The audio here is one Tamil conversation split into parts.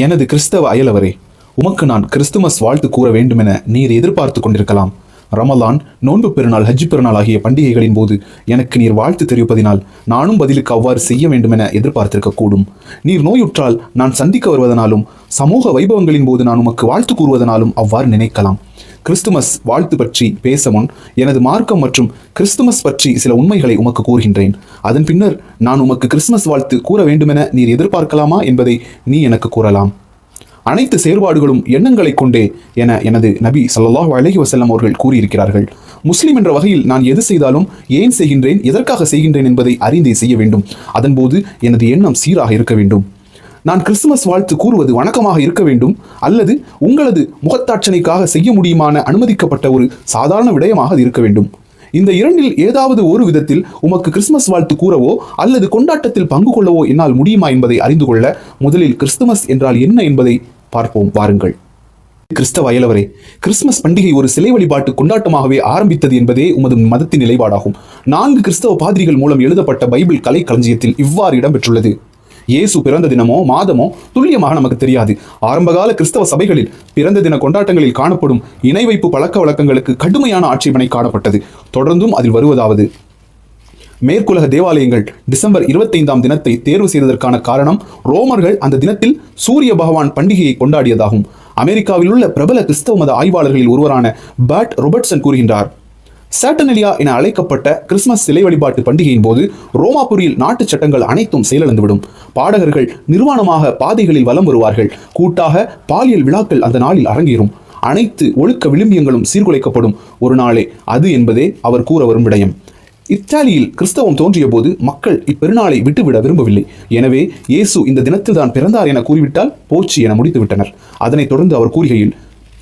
எனது கிறிஸ்தவ அயலவரே உமக்கு நான் கிறிஸ்துமஸ் வாழ்த்து கூற வேண்டுமென நீர் எதிர்பார்த்து கொண்டிருக்கலாம். ரமலான் நோன்பு பெருநாள் ஹஜ் பெருநாள் ஆகிய பண்டிகைகளின் போது எனக்கு நீர் வாழ்த்து தெரிவிப்பதினால் நானும் பதிலுக்கு அவ்வாறு செய்ய வேண்டுமென எதிர்பார்த்திருக்கக்கூடும் நீர் நோயுற்றால் நான் சந்திக்க வருவதனாலும் சமூக வைபவங்களின் போது நான் உமக்கு வாழ்த்து கூறுவதனாலும் அவ்வாறு நினைக்கலாம். கிறிஸ்துமஸ் வாழ்த்து பற்றி பேச முன் எனது மார்க்கம் மற்றும் கிறிஸ்துமஸ் பற்றி சில உண்மைகளை உமக்கு கூறுகின்றேன். அதன் பின்னர் நான் உமக்கு கிறிஸ்துமஸ் வாழ்த்து கூற வேண்டுமென நீர் எதிர்பார்க்கலாமா என்பதை நீ எனக்கு கூறலாம். அனைத்து செயற்பாடுகளும் எண்ணங்களை கொண்டே என எனது நபி சல்லாஹ் அலைஹி வசல்லம் அவர்கள் கூறியிருக்கிறார்கள். முஸ்லிம் என்ற வகையில் நான் எது செய்தாலும் ஏன் செய்கின்றேன் எதற்காக செய்கின்றேன் என்பதை அறிந்தே செய்ய வேண்டும். அதன்போது எனது எண்ணம் சீராக இருக்க வேண்டும். நான் கிறிஸ்துமஸ் வாழ்த்து கூறுவது வணக்கமாக இருக்க வேண்டும் அல்லது உங்களது முகத்தாட்சணைக்காக செய்ய முடியுமான அனுமதிக்கப்பட்ட ஒரு சாதாரண விடயமாக அது இருக்க வேண்டும். இந்த இரண்டில் ஏதாவது ஒரு விதத்தில் உமக்கு கிறிஸ்துமஸ் வாழ்த்து கூறவோ அல்லது கொண்டாட்டத்தில் பங்கு கொள்ளவோ என்னால் முடியுமா என்பதை அறிந்து கொள்ள முதலில் கிறிஸ்துமஸ் என்றால் என்ன என்பதை பார்ப்போம். வாருங்கள். கிறிஸ்தவ அயலவரே கிறிஸ்துமஸ் பண்டிகை ஒரு சிலை வழிபாட்டு கொண்டாட்டமாகவே ஆரம்பித்தது என்பதே உமது மதத்தின் நிலைப்பாடாகும். நான்கு கிறிஸ்தவ பாதிரிகள் மூலம் எழுதப்பட்ட பைபிள் கலை களஞ்சியத்தில் இவ்வாறு இடம்பெற்றுள்ளது. இயேசு பிறந்த தினமோ மாதமோ துல்லியமாக நமக்கு தெரியாது. ஆரம்பகால கிறிஸ்தவ சபைகளில் பிறந்த தின கொண்டாட்டங்களில் காணப்படும் இணை வைப்பு பழக்க வழக்கங்களுக்கு கடுமையான ஆட்சேபனை காணப்பட்டது. தொடர்ந்தும் அதில் வருவதாவது. மேற்குலக தேவாலயங்கள் டிசம்பர் இருபத்தைந்தாம் தினத்தை தேர்வு செய்ததற்கான காரணம் ரோமர்கள் அந்த தினத்தில் சூரிய பகவான் பண்டிகையை கொண்டாடியதாகும். அமெரிக்காவில் உள்ள பிரபல கிறிஸ்தவ மத ஆய்வாளர்களில் ஒருவரான பேட் ரொபர்ட்சன் கூறுகின்றார் சாட்டனலியா என அழைக்கப்பட்ட கிறிஸ்துமஸ் சிலை வழிபாட்டு பண்டிகையின் போது ரோமாபுரியில் நாட்டு சட்டங்கள் அனைத்தும் செயலிழந்துவிடும். பாடகர்கள் நிர்வாணமாக பாதைகளில் வலம் வருவார்கள். கூட்டாக பாலியல் விழாக்கள் அந்த நாளில் அரங்கேறும். அனைத்து ஒழுக்க விளிம்பியங்களும் சீர்குலைக்கப்படும். ஒரு நாளே அது என்பதே அவர் கூற வரும் விடயம். இத்தாலியில் கிறிஸ்தவம் தோன்றிய போது மக்கள் இப்பெருநாளை விட்டுவிட விரும்பவில்லை. எனவே இயேசு இந்த தினத்தில் தான் பிறந்தார் என கூறிவிட்டால் போச்சு என முடித்துவிட்டனர். அதனைத் தொடர்ந்து அவர் கூறுகையில்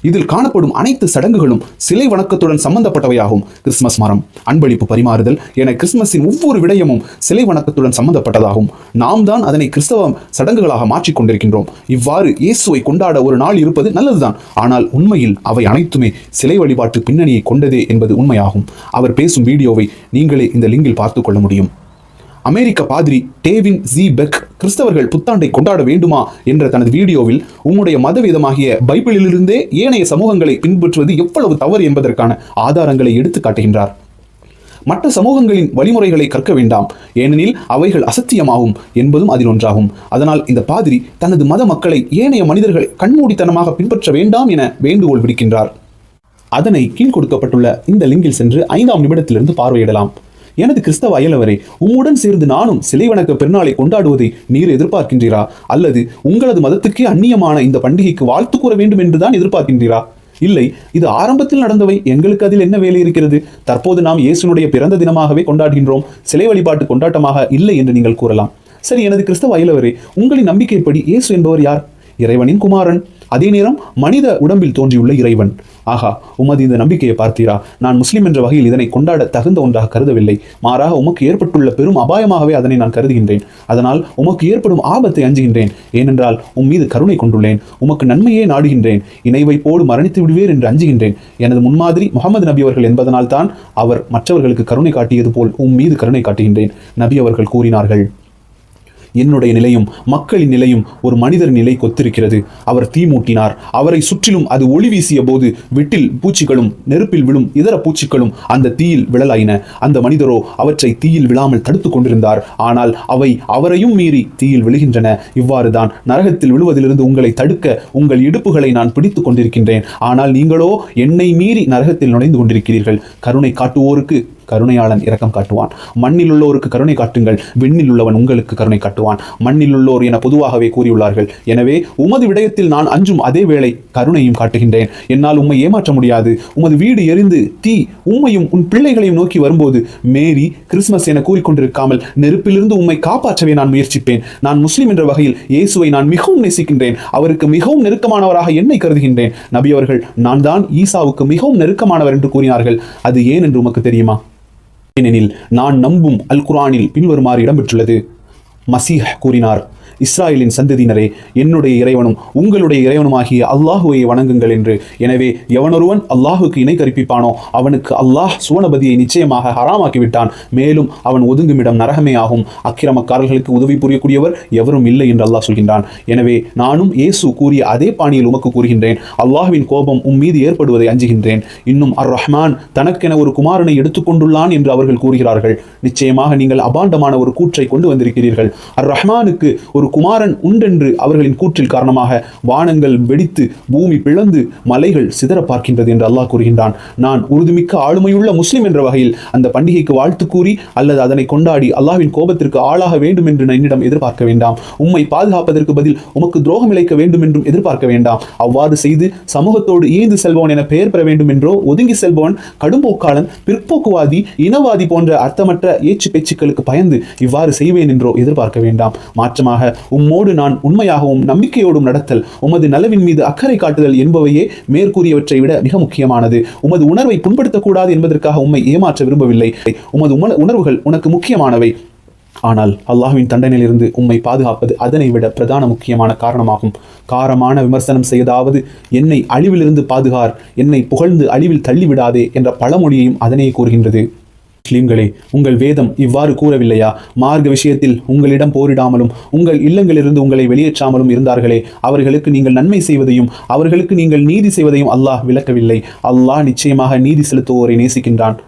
இதில் காணப்படும் அனைத்து சடங்குகளும் சிலை வணக்கத்துடன் சம்பந்தப்பட்டவையாகும். கிறிஸ்துமஸ் மரம் அன்பளிப்பு பரிமாறுதல் என கிறிஸ்துமஸின் ஒவ்வொரு விடயமும் சிலை வணக்கத்துடன் சம்பந்தப்பட்டதாகும். நாம் தான் அதனை கிறிஸ்தவ சடங்குகளாக மாற்றிக் கொண்டிருக்கின்றோம். இவ்வாறு இயேசுவை கொண்டாட ஒரு நாள் இருப்பது நல்லதுதான். ஆனால் உண்மையில் அவை அனைத்துமே சிலை வழிபாட்டு பின்னணியை கொண்டதே என்பது உண்மையாகும். அவர் பேசும் வீடியோவை நீங்களே இந்த லிங்கில் பார்த்துக்கொள்ள முடியும். அமெரிக்க பாதிரி டேவின் ஜி பெக் கிறிஸ்தவர்கள் புத்தாண்டை கொண்டாட வேண்டுமா என்ற தனது வீடியோவில் உம்முடைய மதவீதமாகிய பைபிளிலிருந்தே ஏனைய சமூகங்களை பின்பற்றுவது எவ்வளவு தவறு என்பதற்கான ஆதாரங்களை எடுத்து காட்டுகின்றார். மற்ற சமூகங்களின் வழிமுறைகளை கற்க வேண்டாம். ஏனெனில் அவைகள் அசத்தியமாகும் என்பதும் அதில் ஒன்றாகும். அதனால் இந்த பாதிரி தனது மத மக்களை ஏனைய மனிதர்கள் கண்மூடித்தனமாக பின்பற்ற வேண்டாம் என வேண்டுகோள் விடுக்கின்றார். அதனை கீழ் கொடுக்கப்பட்டுள்ள இந்த லிங்கில் சென்று ஐந்தாம் நிமிடத்திலிருந்து பார்வையிடலாம். எனது கிறிஸ்தவ அயலவரே உம்முடன் சேர்ந்து நானும் சிலை வணக்க பெருநாளை கொண்டாடுவதை நீர் எதிர்பார்க்கின்றீரா? அல்லது உங்களது மதத்துக்கே அந்நியமான இந்த பண்டிகைக்கு வாழ்த்து கூற வேண்டும் என்றுதான் எதிர்பார்க்கின்றீரா? இல்லை இது ஆரம்பத்தில் நடந்தவை எங்களுக்கு அதில் என்ன வேலை இருக்கிறது? தற்போது நாம் இயேசுனுடைய பிறந்த தினமாகவே கொண்டாடுகின்றோம். சிலை வழிபாட்டு கொண்டாட்டமாக இல்லை என்று நீங்கள் கூறலாம். சரி எனது கிறிஸ்தவ அயலவரே உங்களின் நம்பிக்கைப்படி இயேசு என்பவர் யார்? இறைவனின் குமாரன். அதே நேரம் மனித உடம்பில் தோன்றியுள்ள இறைவன். ஆகா உமது இந்த நம்பிக்கையை பார்த்தீரா? நான் முஸ்லிம் என்ற வகையில் இதனை கொண்டாட தகுந்த ஒன்றாக கருதவில்லை. மாறாக உமக்கு ஏற்பட்டுள்ள பெரும் அபாயமாகவே அதனை நான் கருதுகின்றேன். அதனால் உமக்கு ஏற்படும் ஆபத்தை அஞ்சுகின்றேன். ஏனென்றால் உம் மீது கருணை கொண்டுள்ளேன். உமக்கு நன்மையே நாடுகின்றேன். இணைவை போடு மரணித்து விடுவேர் என்று அஞ்சுகின்றேன். எனது முன்மாதிரி முகமது நபி அவர்கள் என்பதனால் தான் அவர் மற்றவர்களுக்கு கருணை காட்டியது போல் உம் மீது கருணை காட்டுகின்றேன். நபி அவர்கள் கூறினார்கள் என்னுடைய நிலையும் மக்களின் நிலையும் ஒரு மனிதர் நிலை கொத்திருக்கிறது. அவர் தீ மூட்டினார். அவரை சுற்றிலும் அது ஒளி வீசிய போது விட்டில் பூச்சிகளும் நெருப்பில் விழும் இதர பூச்சிகளும் அந்த தீயில் விழலாயின. அந்த மனிதரோ அவற்றை தீயில் விழாமல் தடுத்துக் கொண்டிருந்தார். ஆனால் அவை அவரையும் மீறி தீயில் விழுகின்றன. இவ்வாறு தான் நரகத்தில் விழுவதிலிருந்து உங்களை தடுக்க உங்கள் இடுப்புகளை நான் பிடித்துக் கொண்டிருக்கின்றேன். ஆனால் நீங்களோ என்னை மீறி நரகத்தில் நுழைந்து கொண்டிருக்கிறீர்கள். கருணை காட்டுவோருக்கு கருணையாளன் இரக்கம் காட்டுவான். மண்ணில் உள்ளோருக்கு கருணை காட்டுங்கள் விண்ணில் உள்ளவன் உங்களுக்கு கருணை காட்டுவான். மண்ணில் உள்ளோர் என பொதுவாகவே கூறியுள்ளார்கள். எனவே உமது விடயத்தில் நான் அஞ்சும் அதே வேளை கருணையும் காட்டுகின்றேன். என்னால் உம்மை ஏமாற்ற முடியாது. உமது வீடு எரிந்து தீ உம்மையும் உன் பிள்ளைகளையும் நோக்கி வரும்போது மேரி கிறிஸ்மஸ் என கூறிக்கொண்டிருக்காமல் நெருப்பிலிருந்து உம்மை காப்பாற்றவே நான் முயற்சிப்பேன். நான் முஸ்லிம் என்ற வகையில் இயேசுவை நான் மிகவும் நேசிக்கின்றேன். அவருக்கு மிகவும் நெருக்கமானவராக என்னை கருதுகின்றேன். நபி அவர்கள் நான் தான் ஈசாவுக்கு மிகவும் நெருக்கமானவர் என்று கூறினார்கள். அது ஏன் என்று உமக்கு தெரியுமா? ஏனெனில் நான் நம்பும் அல் குர்ஆனில் பின்வருமாறு இடம்பெற்றுள்ளது. மசீஹ் கூறினார் இஸ்ராயலின் சந்ததியினரே என்னுடைய இறைவனும் உங்களுடைய இறைவனுமாகிய அல்லாஹுவை வணங்குங்கள் என்று. எனவே எவனொருவன் அல்லாஹுக்கு இணை கற்பிப்பானோ அவனுக்கு அல்லாஹ் சுவனபதியை நிச்சயமாக ஹராமாக்கி விட்டான் மேலும் அவன் ஒதுங்குமிடம் நரகமே ஆகும். அக்கிரமக்காரர்களுக்கு உதவி புரியக்கூடியவர் எவரும் இல்லை என்று அல்லாஹ் சொல்கின்றான். எனவே நானும் இயேசு கூறிய அதே பாணியில் உமக்கு கூறுகின்றேன். அல்லாஹ்வின் கோபம் உம் மீது ஏற்படுவதை அஞ்சுகின்றேன். இன்னும் அர் ரஹ்மான் தனக்கென ஒரு குமாரனை எடுத்துக்கொண்டுள்ளான் என்று அவர்கள் கூறுகிறார்கள். நிச்சயமாக நீங்கள் அபாண்டமான ஒரு கூற்றை கொண்டு வந்திருக்கிறீர்கள். அர் ரஹ்மானுக்கு ஒரு குமாரன் உண்டென்று அவர்களின் கூற்றில் காரணமாக வானங்கள் வெடித்து பூமி பிளந்து மலைகள் சிதற பார்க்கின்றது என்று அல்லாஹ் கூறுகின்றான். நான் உறுதிமிக்க ஆளுமையுள்ள முஸ்லிம் என்ற வகையில் அந்த பண்டிகைக்கு வாழ்த்து கூறி அல்லது அதனை கொண்டாடி அல்லாஹ்வின் கோபத்திற்கு ஆளாக வேண்டும் என்று நான் என்னிடம் எதிர்பார்க்க வேண்டாம். உம்மை பாதுகாப்பதற்கு பதில் உமக்கு துரோகம் இழைக்க வேண்டும் என்றும் எதிர்பார்க்க வேண்டாம். அவ்வாறு செய்து சமூகத்தோடு ஈந்து செல்பவன் என பெயர் பெற வேண்டும் என்றோ ஒதுங்கி செல்பவன் கடும்போக்காளன் பிற்போக்குவாதி இனவாதி போன்ற அர்த்தமற்ற ஏச்சு பேச்சுக்களுக்கு பயந்து இவ்வாறு செய்வேன் என்றோ எதிர்பார்க்க வேண்டாம். மாற்றமாக உம்மோடு நான் உண்மையாகவும் நம்பிக்கையோடும் நடத்தல் உமது நலவின் மீது அக்கறை காட்டுதல் என்பவையே மேற்கூறியவற்றை விட மிக முக்கியமானது. உமது உணர்வை புண்படுத்தக்கூடாது என்பதற்காக உம்மை ஏமாற்ற விரும்பவில்லை. உமது உணர்வுகள் உனக்கு முக்கியமானவை. ஆனால் அல்லாஹ்வின் தண்டனையிலிருந்து உம்மை பாதுகாப்பது அதனை விட பிரதான முக்கியமான காரணமாகும். காரமான விமர்சனம் செய்தாவது என்னை அழிவிலிருந்து பாதுகார் என்னை புகழ்ந்து அழிவில் தள்ளிவிடாதே என்ற பழமொழியையும் அதனை கூறுகின்றது. முஸ்லீம்களே உங்கள் வேதம் இவ்வாறு கூறவில்லையா? மார்க்க விஷயத்தில் உங்களிடம் போரிடாமலும் உங்கள் இல்லங்களிலிருந்து உங்களை வெளியேற்றாமலும் இருந்தார்களே அவர்களுக்கு நீங்கள் நன்மை செய்வதையும் அவர்களுக்கு நீங்கள் நீதி செய்வதையும் அல்லாஹ் விளக்கவில்லை. அல்லாஹ் நிச்சயமாக நீதி செலுத்துவோரை நேசிக்கின்றான்.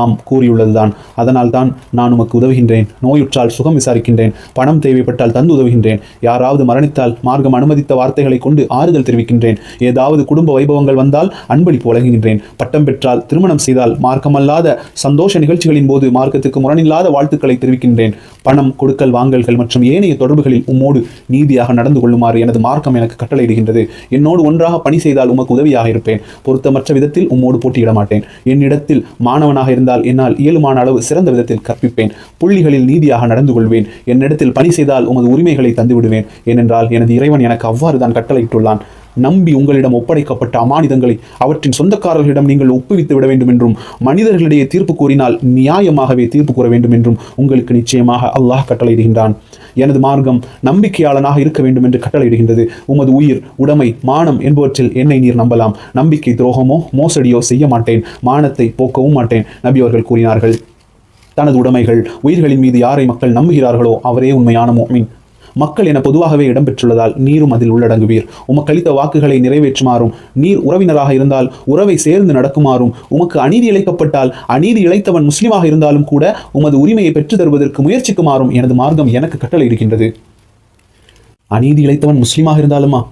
ஆம் கூறியுள்ளதுதான். அதனால் தான் நான் உமக்கு உதவுகின்றேன். நோயுற்றால் சுகம் விசாரிக்கின்றேன். பணம் தேவைப்பட்டால் தந்து உதவுகின்றேன். யாராவது மரணித்தால் மார்க்கம் அனுமதித்த வார்த்தைகளை கொண்டு ஆறுதல் தெரிவிக்கின்றேன். ஏதாவது குடும்ப வைபவங்கள் வந்தால் அன்பளிப்பு வழங்குகின்றேன். பட்டம் பெற்றால் திருமணம் செய்தால் மார்க்கமல்லாத சந்தோஷ நிகழ்ச்சிகளின் போது மார்க்கத்துக்கு முரணில்லாத வாழ்த்துக்களை தெரிவிக்கின்றேன். பணம் கொடுக்கல் வாங்கல்கள் மற்றும் ஏனைய தொடர்புகளில் உம்மோடு நீதியாக நடந்து கொள்ளுமாறு எனது மார்க்கம் எனக்கு கட்டளையிடுகின்றது. என்னோடு ஒன்றாக பணி செய்தால் உமக்கு உதவியாக இருப்பேன். பொருத்தமற்ற விதத்தில் உம்மோடு போட்டியிட மாட்டேன். என்னிடத்தில் மாணவனாக இருந்த இருந்தால் என்னால் இயலுமான அளவு சிறந்த விதத்தில் கற்பிப்பேன். புள்ளிகளில் நீதியாக நடந்து கொள்வேன் என்னிடத்தில் பணி செய்தால் உமது உரிமைகளை தந்துவிடுவேன். ஏனென்றால் எனது இறைவன் எனக்கு அவ்வாறு தான் கட்டளையிட்டுள்ளான். நம்பி உங்களிடம் ஒப்படைக்கப்பட்ட அமானிதங்களை அவற்றின் சொந்தக்காரர்களிடம் நீங்கள் ஒப்புவித்து விட வேண்டும் என்றும் மனிதர்களிடையே தீர்ப்பு கூறினால் நியாயமாகவே தீர்ப்பு கூற வேண்டும் என்றும் உங்களுக்கு நிச்சயமாக அல்லாஹ் கட்டளையிடுகின்றான். எனது மார்க்கம் நம்பிக்கையாளனாக இருக்க வேண்டும் என்று கட்டளையிடுகின்றது. உமது உயிர் உடைமை மானம் என்பவற்றில் என்னை நீர் நம்பலாம். நம்பிக்கை துரோகமோ மோசடியோ செய்ய மாட்டேன். மானத்தை போக்கவும் மாட்டேன் நபி அவர்கள் கூறினார்கள். தனது உடைமைகள் உயிர்களின் மீது யாரை மக்கள் நம்புகிறார்களோ அவரே உண்மையான மோமின். மக்கள் என பொதுவாகவே இடம்பெற்றுள்ளதால் நீரும் அதில் உள்ளடங்குவீர். உமக்களித்த வாக்குகளை நிறைவேற்றுமாறும் நீர் உறவினராக இருந்தால் உறவை சேர்ந்து நடக்குமாறும் உமக்கு அநீதி இழைக்கப்பட்டால் அநீதி இழைத்தவன் முஸ்லிமாக இருந்தாலும் கூட உமது உரிமையை பெற்று தருவதற்கு முயற்சிக்குமாறும் எனது மார்க்கம் எனக்கு கட்டளை இருக்கின்றது அநீதி இழைத்தவன் முஸ்லீமாக இருந்தாலுமா?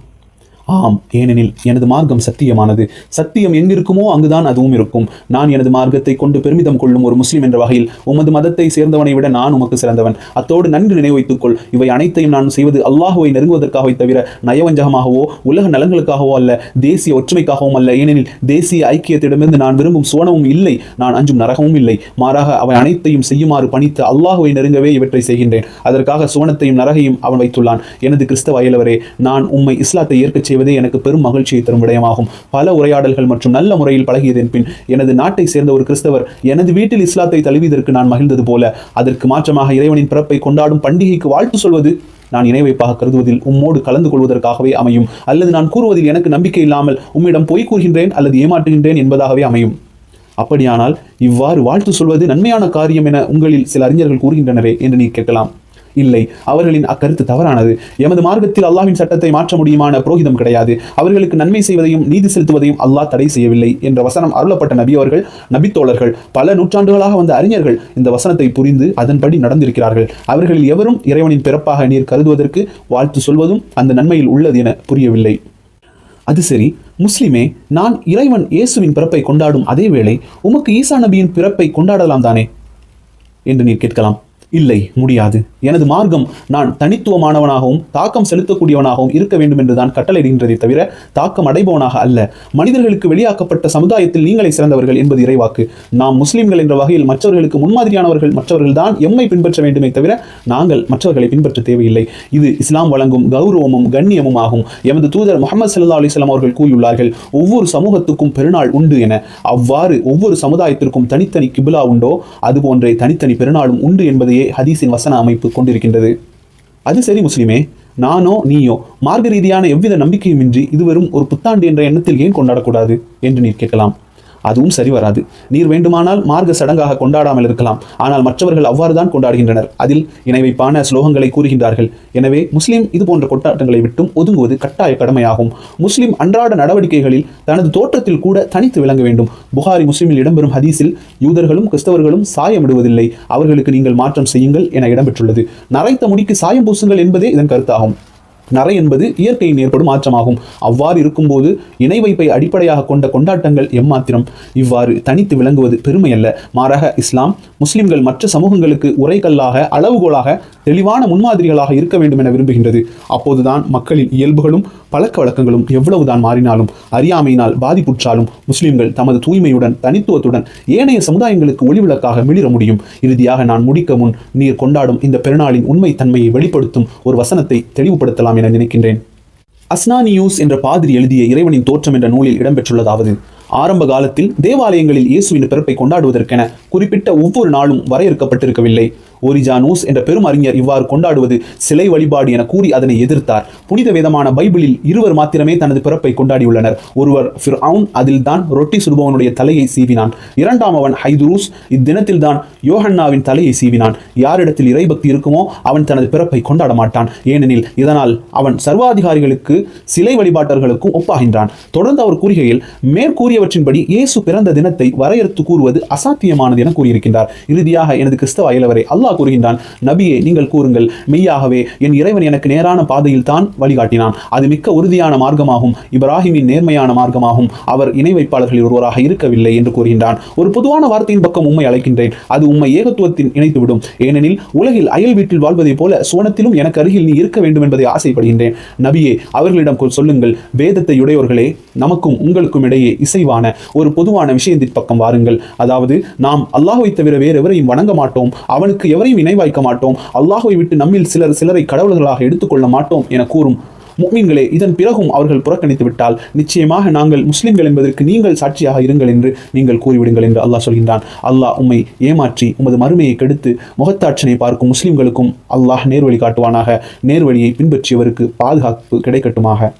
ஆம் ஏனெனில் எனது மார்க்கம் சத்தியமானது. சத்தியம் எங்கிருக்குமோ அங்குதான் அதுவும் இருக்கும். நான் எனது மார்க்கத்தை கொண்டு பெருமிதம் கொள்ளும் ஒரு முஸ்லீம் என்ற வகையில் உமது மதத்தை சேர்ந்தவனை விட நான் உமக்கு சிறந்தவன். அத்தோடு நன்கு நினைவு வைத்துக்கொள் இவை அனைத்தையும் நான் செய்வது அல்லாஹுவை நெருங்குவதற்காகவே தவிர நயவஞ்சகமாகவோ உலக நலன்களுக்காகவோ அல்ல தேசிய ஒற்றுமைக்காகவும் அல்ல. ஏனெனில் தேசிய ஐக்கியத்திடமிருந்து நான் விரும்பும் சுவனமும் இல்லை நான் அஞ்சும் நரகமும் இல்லை. மாறாக அவை அனைத்தையும் செய்யுமாறு பணித்து அல்லாஹுவை நெருங்கவே இவற்றை செய்கின்றேன். அதற்காக சுவனத்தையும் நரகையும் அவன் வைத்துள்ளான். எனது கிறிஸ்தவ அயலவரே நான் உம்மை இஸ்லாத்தை ஏற்கச் செய்வது எனக்கு பெரும் மகிழ்ச்சியை தரும் விடயமாகும். பல உரையாடல்கள் மற்றும் நல்ல முறையில் பழகியதன் பின் எனது நாட்டை சேர்ந்த ஒரு கிறிஸ்தவர் எனது வீட்டில் இஸ்லாத்தை தழுவியதற்கு நான் மகிழ்ந்தது போல அதற்கு மாற்றமாக இறைவனின் பிறப்பை கொண்டாடும் பண்டிகைக்கு வாழ்த்து சொல்வது நான் இணைவைப்பாக கருதுவதில் உம்மோடு கலந்து கொள்வதற்காகவே அமையும். அல்லது நான் கூறுவதில் எனக்கு நம்பிக்கை இல்லாமல் உம்மிடம் பொய் கூறுகின்றேன் அல்லது ஏமாற்றுகின்றேன் என்பதாகவே அமையும். அப்படியானால் இவ்வாறு வாழ்த்து சொல்வது நன்மையான காரியம் என உங்களில் சில அறிஞர்கள் கூறுகின்றனரே என்று நீ கேட்கலாம். இல்லை. அவர்களின் அக்கருத்து தவறானது. எமது மார்க்கத்தில் அல்லாவின் சட்டத்தை மாற்ற முடியுமான புரோகிதம் கிடையாது. அவர்களுக்கு நன்மை செய்வதையும் நீதி செலுத்துவதையும் அல்லாஹ் தடை செய்யவில்லை என்ற வசனம் அருளப்பட்ட நபி அவர்கள் நபித்தோழர்கள் பல நூற்றாண்டுகளாக வந்த அறிஞர்கள் இந்த வசனத்தை புரிந்து அதன்படி நடந்திருக்கிறார்கள். அவர்களில் எவரும் இறைவனின் பிறப்பாக நீர் கருதுவதற்கு வாழ்த்து சொல்வதும் அந்த நன்மையில் உள்ளது என புரியவில்லை. அது சரி முஸ்லிமே நான் இறைவன் இயேசுவின் பிறப்பை கொண்டாடும் அதே வேளை உமக்கு ஈசா நபியின் பிறப்பை கொண்டாடலாம் தானே? என்று நீர் கேட்கலாம். இல்லை முடியாது. எனது மார்க்கம் நான் தனித்துவமானவனாகவும் தாக்கம் செலுத்தக்கூடியவனாகவும் இருக்க வேண்டும் என்றுதான் கட்டளையிடுகின்றதை தவிர தாக்கம் அடைபவனாக அல்ல. மனிதர்களுக்கு வெளியாக்கப்பட்ட சமுதாயத்தில் நீங்களே சிறந்தவர்கள் என்பது இறைவாக்கு. நாம் முஸ்லிம்கள் என்ற வகையில் மற்றவர்களுக்கு முன்மாதிரியானவர்கள் மற்றவர்கள் தான் எம்மை பின்பற்ற வேண்டுமே தவிர நாங்கள் மற்றவர்களை பின்பற்ற தேவையில்லை. இது இஸ்லாம் வழங்கும் கௌரவமும் கண்ணியமும் ஆகும். எமது தூதர் முகமது சல்லா அலிஸ்லாம் அவர்கள் கூறியுள்ளார்கள் ஒவ்வொரு சமூகத்துக்கும் பெருநாள் உண்டு என. அவ்வாறு ஒவ்வொரு சமுதாயத்திற்கும் தனித்தனி கிபிலா உண்டோ அதுபோன்றே தனித்தனி பெருநாளும் உண்டு என்பதையே ஹதீஸின் வசன அமைப்பு கொண்டிருக்கின்றது. அது சரி முஸ்லிமே நானோ நீயோ மார்க்க ரீதியான எவ்வித நம்பிக்கையுமின்றி இது வெறும் ஒரு புத்தாண்டு என்ற எண்ணத்தில் ஏன் கொண்டாடக்கூடாது? என்று நீர் கேட்கலாம். அதுவும் சரி வராது. நீர் வேண்டுமானால் மார்க்க சடங்காக கொண்டாடாமல் இருக்கலாம். ஆனால் மற்றவர்கள் அவ்வாறு தான் கொண்டாடுகின்றனர். அதில் இணைவைப்பான ஸ்லோகங்களை கூறுகின்றார்கள். எனவே முஸ்லிம் இது போன்ற கொண்டாட்டங்களை விட்டும் ஒதுங்குவது கட்டாய கடமையாகும். முஸ்லிம் அன்றாட நடவடிக்கைகளில் தனது தோற்றத்தில் கூட தனித்து விளங்க வேண்டும். புகாரி முஸ்லிமில் இடம்பெறும் ஹதீஸில் யூதர்களும் கிறிஸ்தவர்களும் சாயமிடுவதில்லை. அவர்களுக்கு நீங்கள் மாற்றம் செய்யுங்கள் என இடம்பெற்றுள்ளது. நரைத்த முடிக்கு சாயம் பூசுங்கள் என்பதே இதன் கருத்தாகும். நரை என்பது இயற்கையின் ஏற்படும் மாற்றமாகும் அவ்வாறு இருக்கும்போது இணை வைப்பை அடிப்படையாக கொண்ட கொண்டாட்டங்கள் எம்மாத்திரம்? இவ்வாறு தனித்து விளங்குவது பெருமை அல்ல மாறாக இஸ்லாம் முஸ்லிம்கள் மற்ற சமூகங்களுக்கு உரைகல்லாக அளவுகோலாக தெளிவான முன்மாதிரிகளாக இருக்க வேண்டும் என விரும்புகின்றது. அப்போதுதான் மக்களின் இயல்புகளும் பழக்க வழக்கங்களும் எவ்வளவுதான் மாறினாலும் அறியாமையினால் பாதிப்புற்றாலும் முஸ்லிம்கள் தமது தூய்மையுடன் தனித்துவத்துடன் ஏனைய சமுதாயங்களுக்கு ஒளிவிளக்காக மிளிர முடியும். இறுதியாக நான் முடிக்க முன் நீர் கொண்டாடும் இந்த பெருநாளின் உண்மை தன்மையை வெளிப்படுத்தும் ஒரு வசனத்தை தெளிவுபடுத்தலாம். என நினைக்கின்றேன். அஸ்னானியூஸ் என்ற பாதிரி எழுதிய இறைவனின் தோற்றம் என்ற நூலில் இடம்பெற்றுள்ளதாவது ஆரம்ப காலத்தில் தேவாலயங்களில் இயேசுவின் பிறப்பை கொண்டாடுவதற்கென குறிப்பிட்ட ஒவ்வொரு நாளும் வரையறுக்கப்பட்டிருக்கவில்லை. ஓரிஜானூஸ் என்ற பெரும் அறிஞர் இவ்வாறு கொண்டாடுவது சிலை வழிபாடு என கூறி அதனை எதிர்த்தார். புனித வேதமான பைபிளில் இருவர் மாத்திரமே தனது பிறப்பை கொண்டாடியுள்ளனர். ஒருவர் ஃபிர்அவுன் அதில் தான் ரொட்டி சுடுபவனுடைய தலையை சீவினான். இரண்டாம் அவன் ஹைதுரூஸ் இத்தினத்தில் தான் யோஹன்னாவின் தலையை சீவினான். யாரிடத்தில் இறைபக்தி இருக்குமோ அவன் தனது பிறப்பை கொண்டாட மாட்டான். ஏனெனில் இதனால் அவன் சர்வாதிகாரிகளுக்கு சிலை வழிபாட்டர்களுக்கும் ஒப்பாகின்றான். தொடர்ந்து அவர் கூறுகையில் மேற்கூறியவற்றின்படி இயேசு பிறந்த தினத்தை வரையறுத்து கூறுவது அசாத்தியமானது என கூறியிருக்கின்றார். இறுதியாக எனது கிறிஸ்தவ அயலவரை அல்லாஹ் கூறுகின்றான். நபியே நீங்கள் கூறுங்கள் மெய்யாகவே என் இறைவன் எனக்கு நேரான பாதையில் தான் வழிகாட்டினான். அது மிக்க உறுதியான மார்க்கமாகும் இப்ராஹிமின் நேர்மையான மார்க்கமாகும். அவர் இணை வைப்பாளர்களில் ஒருவராக இருக்கவில்லை என்று கூறுகின்றான். ஒரு பொதுவான வார்த்தையின் பக்கம் உண்மை அழைக்கின்றேன். அது உண்மை ஏகத்துவத்தின் இணைத்துவிடும். ஏனெனில் உலகில் அயல் வீட்டில் வாழ்வதைப் போல சுவனத்திலும் எனக்கு அருகில் நீ இருக்க வேண்டும் என்பதை ஆசைப்படுகின்றேன். நபியே அவர்களிடம் சொல்லுங்கள். வேதத்தை உடையவர்களே நமக்கும் உங்களுக்கும் இடையே இசைவான ஒரு பொதுவான விஷயத்தின் பக்கம் வாருங்கள். அதாவது நாம் அல்லாஹ்வை தவிர வேறு எவரையும் வணங்க மாட்டோம். அவனுக்கு எவரையும் இணைவாய்க்க மாட்டோம். அல்லாஹுவை விட்டு நம்மில் சிலர் சிலரை கடவுள்களாக எடுத்துக்கொள்ள மாட்டோம் என கூறும் முக்மீன்களே இதன் பிறகும் அவர்கள் புறக்கணித்து விட்டால் நிச்சயமாக நாங்கள் முஸ்லிம்கள் என்பதற்கு நீங்கள் சாட்சியாக இருங்கள் என்று நீங்கள் கூறிவிடுங்கள் என்று அல்லாஹ் சொல்கின்றான். அல்லாஹ் உம்மை ஏமாற்றி உமது மறுமையை கெடுத்து முகத்தாட்சனை பார்க்கும் முஸ்லிம்களுக்கும் அல்லாஹ் நேர்வழி காட்டுவானாக. நேர்வழியை பின்பற்றியவருக்கு பாதுகாப்பு கிடைக்கட்டுமாக.